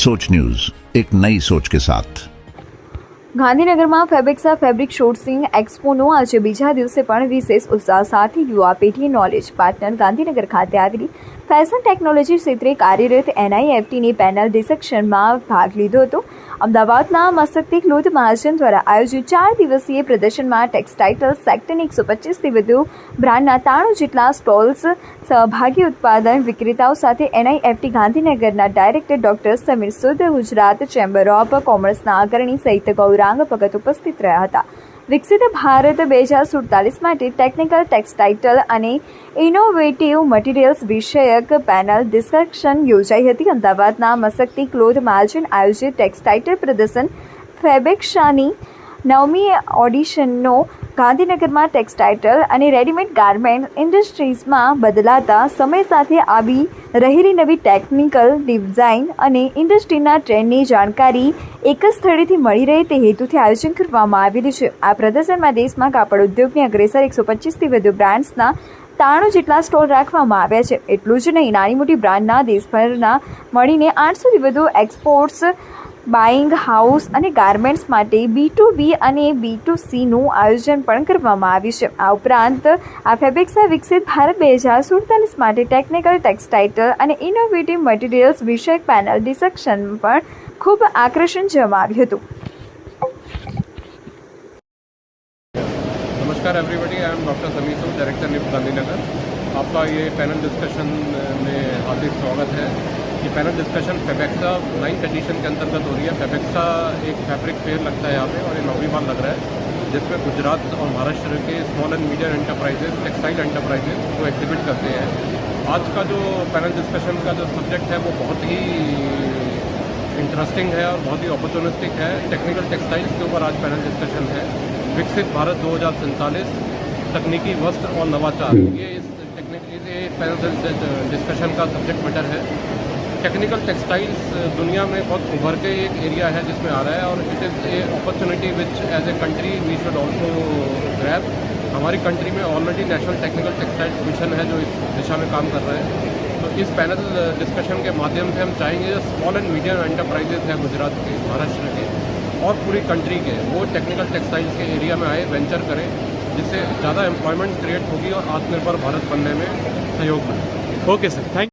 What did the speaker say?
सोच न्यूज एक नई सोच के साथ ગાંધીનગરમાં ફેબેક્સા ફેબ્રિક શોર્ટ્સિંગ એક્સપોનો આજે બીજા દિવસે પણ વિશેષ ઉત્સાહ સાથે યુવા પેઢી નોલેજ પાર્ટનર ગાંધીનગર ખાતે આવેલી ફેશન ટેકનોલોજી ક્ષેત્રે કાર્યરત એનઆઈએફટીની પેનલ ડિસેક્શનમાં ભાગ લીધો હતો અમદાવાદના મસ્તકથી ક્લોથ મહાજન દ્વારા આયોજિત ચાર દિવસીય પ્રદર્શનમાં ટેક્સટાઇલ સેક્ટરની એકસો પચીસથી વધુ બ્રાન્ડના ત્રાણું જેટલા સ્ટોલ્સ સહભાગી ઉત્પાદન વિક્રેતાઓ સાથે એનઆઈએફટી ગાંધીનગરના ડાયરેક્ટર ડોક્ટર સમીર સુદ ગુજરાત ચેમ્બર ઓફ કોમર્સના અગ્રણી સહિત ગૌરાંગ ભગત ઉપસ્થિત રહ્યા હતા. વિકસિત ભારત બે હજાર સુડતાલીસ માટે ટેકનિકલ ટેક્સટાઇટલ અને ઇનોવેટિવ મટીરિયલ્સ વિષયક પેનલ ડિસ્કશન યોજાઈ હતી. અમદાવાદના મસકતી ક્લોથ માર્જિન આયોજિત ટેક્સટાઇટલ પ્રદર્શન ફેબેક્ષાની નવમી ઓડિશનનો ગાંધીનગરમાં ટેક્સટાઇટલ અને રેડીમેડ ગાર્મેન્ટ ઇન્ડસ્ટ્રીઝમાં બદલાતા સમય સાથે આવી રહેલી નવી ટેકનિકલ ડિઝાઇન અને ઇન્ડસ્ટ્રીના ટ્રેન્ડની જાણકારી એક જ સ્થળેથી મળી રહે તે હેતુથી આયોજન કરવામાં આવેલું છે. આ પ્રદર્શનમાં દેશમાં કાપડ ઉદ્યોગની અગ્રેસર એકસો પચીસથી વધુ બ્રાન્ડ્સના ત્રાણું જેટલા સ્ટોલ રાખવામાં આવ્યા છે. એટલું જ નહીં, નાની મોટી બ્રાન્ડના દેશભરના મળીને આઠસોથી વધુ એક્સપોર્ટ્સ બાઇંગ હાઉસ અને ગાર્મેન્ટ્સ માટે બી ટુ બી અને બી ટુ સીનું આયોજન પણ કરવામાં આવ્યું છે આ ઉપરાંત આ ફેબ્રિક્સા વિકસિત ભારત બે હજાર સુડતાલીસ માટે ટેકનિકલ ટેક્સટાઇટલ અને ઇનોવેટિવ મટીરિયલ્સ વિષયક પેનલ ડિસેક્શન પણ ખૂબ આકર્ષણ જમાવ્યું હતું नमस्कार everybody I am doctor Sameer Sood director निप गांधीनगर आपका ये पैनल डिस्कशन में हार्दिक स्वागत है ये पैनल डिस्कशन फेबेक्सा नाइन्थ एडिशन के अंतर्गत हो रही है। फेबेक्सा एक फैब्रिक फेयर लगता है यहाँ पे और ये नौवीं बार लग रहा है, जिसमें गुजरात और महाराष्ट्र के small and medium enterprises textile enterprises को एग्जिबिट करते हैं। आज का जो पैनल डिस्कशन का जो सब्जेक्ट है, वो बहुत ही इंटरेस्टिंग है और बहुत ही अपॉर्चुनिस्टिक है। टेक्निकल टेक्सटाइल्स के ऊपर आज पैनल डिस्कशन है। विकसित भारत दो हज़ार सैंतालीस, तकनीकी वस्त्र और नवाचार। ये इस टेक्निक पैनल डिस्कशन का सब्जेक्ट मैटर है। टेक्निकल टेक्सटाइल्स दुनिया में बहुत उभर के एक एरिया है जिसमें आ रहा है और it is a opportunity which as a country we should also grab हमारी कंट्री में already national technical textiles mission है जो इस दिशा में काम कर रहे हैं। तो इस पैनल डिस्कशन के माध्यम से हम चाहेंगे जो स्मॉल एंड मीडियम एंटरप्राइजेज हैं गुजरात के, महाराष्ट्र के और पूरी कंट्री के, वो टेक्निकल टेक्सटाइल्स के एरिया में आए वेंचर करें, जिससे ज़्यादा एम्प्लॉयमेंट क्रिएट होगी और आत्मनिर्भर भारत बनने में सहयोग मिले ओके सर थैंक